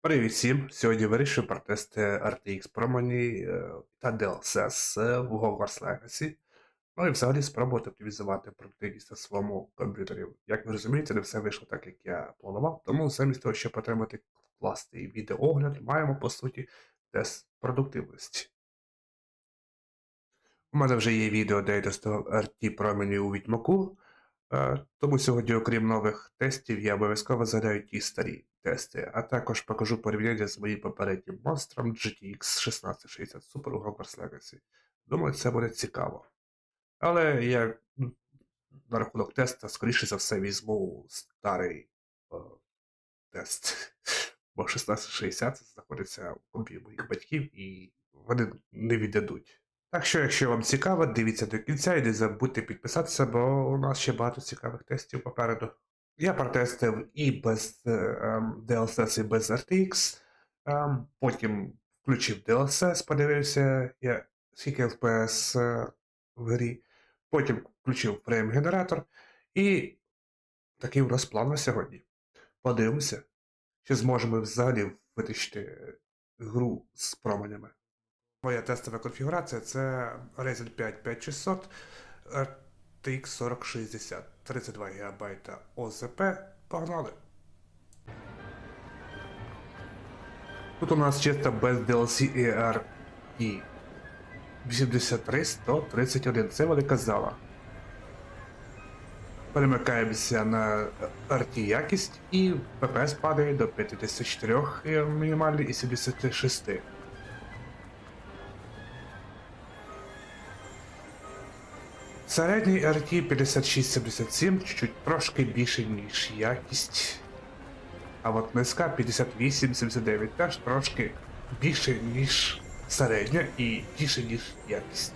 Привіт всім! Сьогодні вирішив протести RTX промені е, та DLSS в Hogwarts Legacy. Ну і взагалі спробувати оптимізувати продуктивність на своєму комп'ютері. Як ви розумієте, не все вийшло так, як я планував, тому замість того, щоб отримати класний відеоогляд, маємо по суті тест продуктивності. У мене вже є відео, де я тестував RT промені у Відьмаку. Е, Тому сьогодні, окрім нових тестів, я обов'язково згадаю ті старі тести, а також покажу порівняння з моїм попереднім монстром GTX 1660 Super у Hogwarts Legacy. Думаю, це буде цікаво. Але я на рахунок теста, скоріше за все, візьму старий е, тест. Бо 1660 знаходиться в компі моїх батьків і вони не віддадуть. Так що, якщо вам цікаво, дивіться до кінця і не забудьте підписатися, бо у нас ще багато цікавих тестів попереду. Я протестив і без е, ем, DLSS, і без RTX. ем, потім включив DLSS, подивився, я, скільки FPS е, в грі. Потім включив фрейм-генератор. І такий у нас план на сьогодні. Подивимося, чи зможемо взагалі витащити гру з променями. Моя тестова конфігурація це Ryzen 5 5600 RTX 4060, 32 ГБ ОЗП. Погнали! Тут у нас чисто без DLC ER і 83 131. Це велика зала. Перемикаємося на RT якість і FPS падає до 54 е, мінімальний і 76. Середній RT 5677 чуть трошки більше, ніж якість. А от низька 5879 теж трошки більше, ніж середня і більше, ніж якість.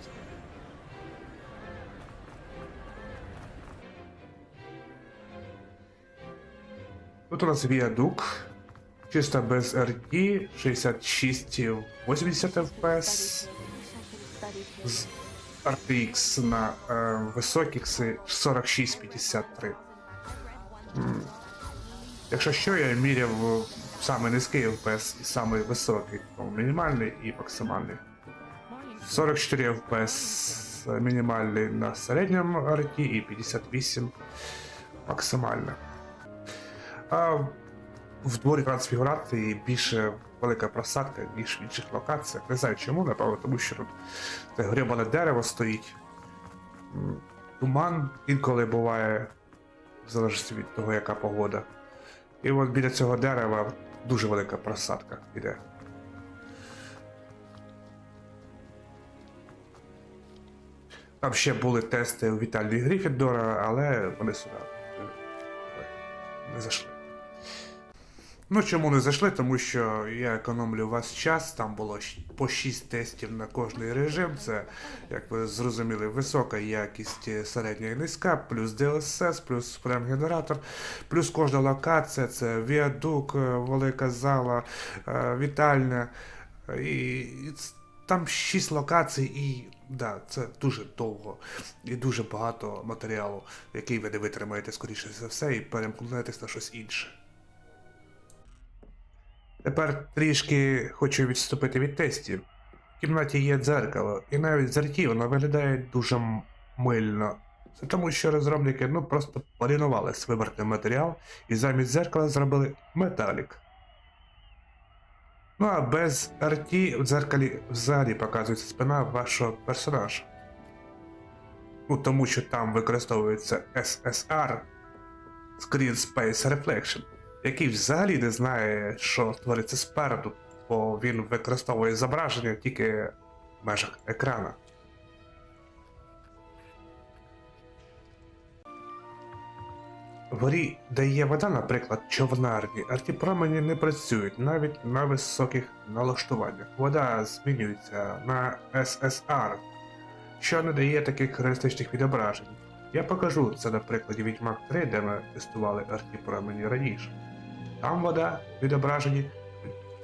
Тут у нас віадук. Чисто без RT 66 80 FPS. З RTX на е, високих це 4653. Якщо що, я міряв саме низький FPS і самий високий, ну, мінімальний і максимальний. 44 FPS мінімальний на середньому RT і 58 максимально. В дворі трансфігурації більше велика просадка, ніж в інших локаціях. Не знаю чому, напевно, тому що тут це гребане дерево стоїть. Туман інколи буває, в залежності від того, яка погода. І от біля цього дерева дуже велика просадка іде. Там ще були тести у Віталії Гріфіндора, але вони сюди не зайшли. Ну, чому не зайшли? Тому що я економлю у вас час, там було по 6 тестів на кожний режим. Це, як ви зрозуміли, висока якість е, середня і низька, плюс DLSS, плюс прем-генератор, плюс кожна локація, це віадук, е, велика зала, е, вітальня. І, там 6 локацій, і да, це дуже довго і дуже багато матеріалу, який ви не витримаєте, скоріше за все, і перемкнетесь на щось інше. Тепер трішки хочу відступити від тестів. В кімнаті є дзеркало, і навіть зерті воно виглядає дуже мильно. Це тому, що розробники ну просто полінувались вибрати матеріал і замість дзеркала зробили металік. Ну а без RT в дзеркалі взагалі показується спина вашого персонажа. Ну тому що там використовується SSR Screen Space Reflection який взагалі не знає, що твориться спереду, бо він використовує зображення тільки в межах екрана. Горі, де є вода, наприклад, човнарні, артіпромені не працюють навіть на високих налаштуваннях. Вода змінюється на SSR, що не дає таких реалістичних відображень. Я покажу це на прикладі Відьмак 3, де ми тестували артіпромені раніше. Там вода в відображенні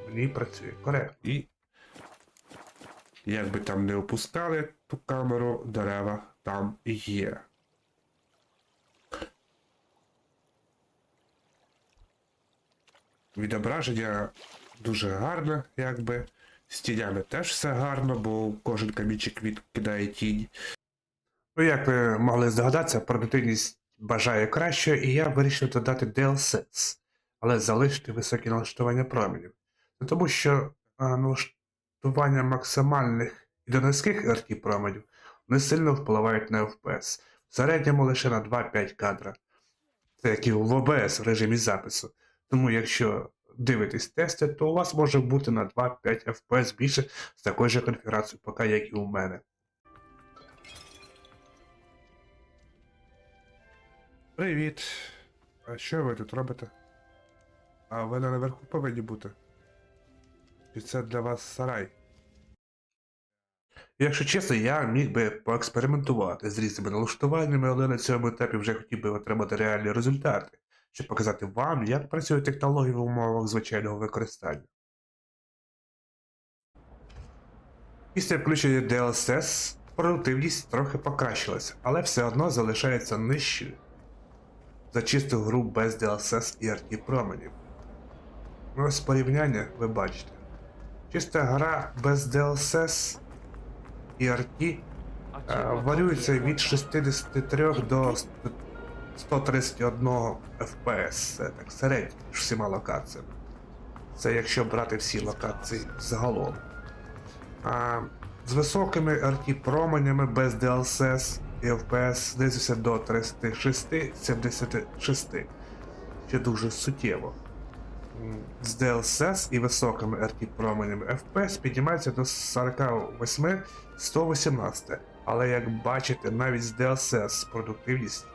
в ній працює коректно. І як би там не опускали ту камеру, дерева там є. Відображення дуже гарно, якби. З тінями теж все гарно, бо кожен камінчик відкидає тінь. Ну, як ви могли здогадатися, продуктивність бажає краще, і я вирішив додати DLSS, але залишити високі налаштування променів. Це тому що налаштування максимальних і до RT променів не сильно впливають на FPS. В середньому лише на 2-5 кадра. Це як і в OBS в режимі запису. Тому якщо дивитесь тести, то у вас може бути на 2-5 FPS більше з такою же конфігурацією ПК, як і у мене. Привіт. А що ви тут робите? А ви не наверху повинні бути. Чи це для вас сарай? Якщо чесно, я міг би поекспериментувати з різними налаштуваннями, але на цьому етапі вже хотів би отримати реальні результати, щоб показати вам, як працюють технології в умовах звичайного використання. Після включення DLSS продуктивність трохи покращилася, але все одно залишається нижчою за чисту гру без DLSS і RT променів. Ну, ось порівняння ви бачите. Чиста гра без DLSS і RT е, варюється від 63 до 131 FPS. Це так середньо між всіма локаціями. Це якщо брати всі локації загалом. А, з високими RT променями без DLSS і FPS знизився до 36-76, що дуже суттєво. З DLSS і високими RT променями FPS піднімається до 48-118, але як бачите, навіть з DLSS продуктивність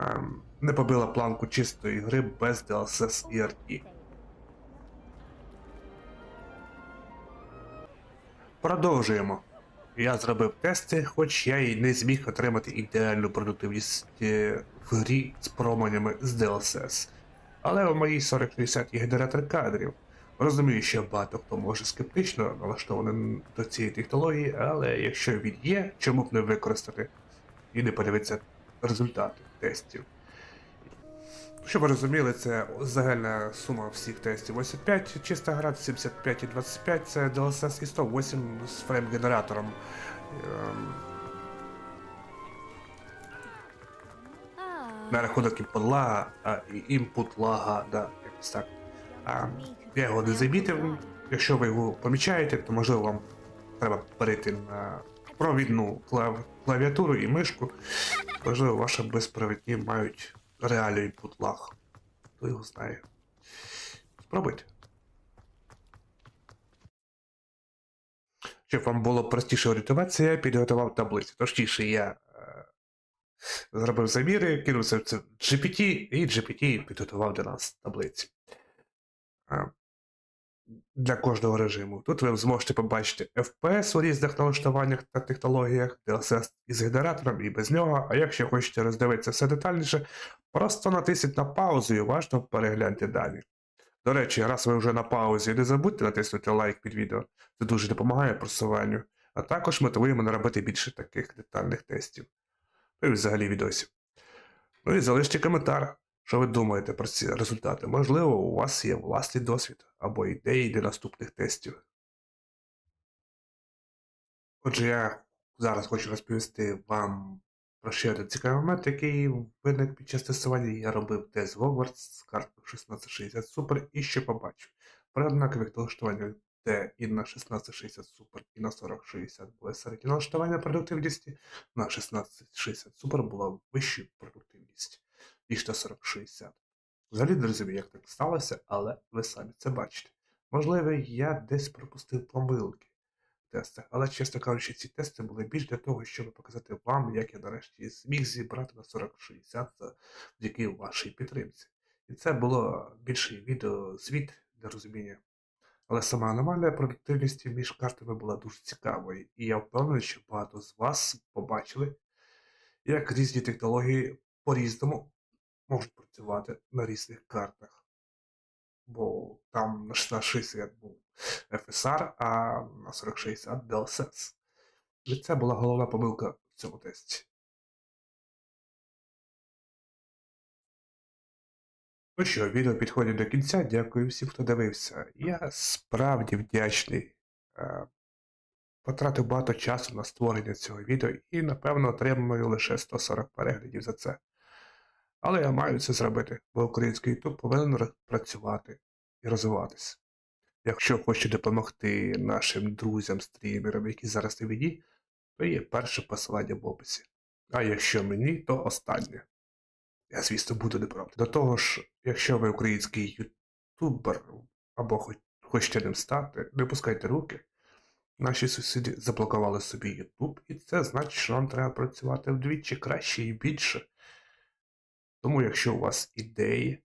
ем, не побила планку чистої гри без DLSS і RT. Продовжуємо. Я зробив тести, хоч я і не зміг отримати ідеальну продуктивність е, в грі з променями з DLSS. Але в моїй 4060 є генератор кадрів. Розумію, що багато хто може скептично налаштований до цієї технології, але якщо він є, чому б не використати і не подивитися результати тестів. Щоб ви розуміли, це загальна сума всіх тестів 85, чиста гра 75 і 25, це DLSS і 108 з фрейм-генератором. На рахунок інпут лага, а, імпут лага, да, якось так. А, я його не замітив. Якщо ви його помічаєте, то можливо вам треба перейти на провідну клав... клавіатуру і мишку. Можливо, ваші безпровідні мають реальний інпут лаг. Хто його знає. Спробуйте. Щоб вам було простіше орієнтуватися, я підготував таблицю. Точніше, я зробив заміри, кинувся в GPT, і GPT підготував для нас таблиці. Для кожного режиму. Тут ви зможете побачити FPS у різних налаштуваннях та технологіях, DLSS із генератором і без нього. А якщо хочете роздивитися все детальніше, просто натисніть на паузу і уважно перегляньте дані. До речі, раз ви вже на паузі, не забудьте натиснути лайк під відео. Це дуже допомагає просуванню, а також мотивує мене робити більше таких детальних тестів. Ну і взагалі відосів. Ну і залиште коментар, що ви думаєте про ці результати. Можливо, у вас є власний досвід або ідеї для наступних тестів. Отже, я зараз хочу розповісти вам про ще один цікавий момент, який виник під час тестування. Я робив тест Hogwarts з картою 1660 Super і ще побачив. При однакових налаштуваннях, де і на 1660 Super, і на 4060 були середні налаштування продуктивності, на 1660 Super була вища продуктивність, ніж на 4060. Взагалі не розумію, як так сталося, але ви самі це бачите. Можливо, я десь пропустив помилки в тестах, але, чесно кажучи, ці тести були більш для того, щоб показати вам, як я нарешті зміг зібрати на 4060 завдяки вашій підтримці. І це було більше відео звіт для розуміння. Але сама аномалія продуктивності між картами була дуже цікавою, і я впевнений, що багато з вас побачили, як різні технології по-різному можуть працювати на різних картах. Бо там на 1660 був FSR, а на 4060 DLSS. І це була головна помилка в цьому тесті. Ну що, відео підходить до кінця. Дякую всім, хто дивився. Я справді вдячний. Е, Потратив багато часу на створення цього відео і, напевно, отримую лише 140 переглядів за це. Але я маю це зробити, бо український YouTube повинен працювати і розвиватися. Якщо хочете допомогти нашим друзям-стрімерам, які зараз на війні, то є перше посилання в описі. А якщо мені, то останнє. Я, звісно, буду не проти. До того ж, якщо ви український ютубер або хоч, хочете ним стати, не пускайте руки. Наші сусіди заблокували собі Ютуб, і це значить, що нам треба працювати вдвічі краще і більше. Тому, якщо у вас ідеї,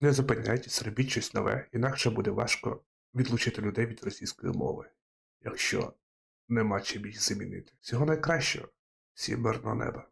не зупиняйтесь, робіть щось нове, інакше буде важко відлучити людей від російської мови, якщо нема чим їх замінити. Всього найкращого, всім мирного неба.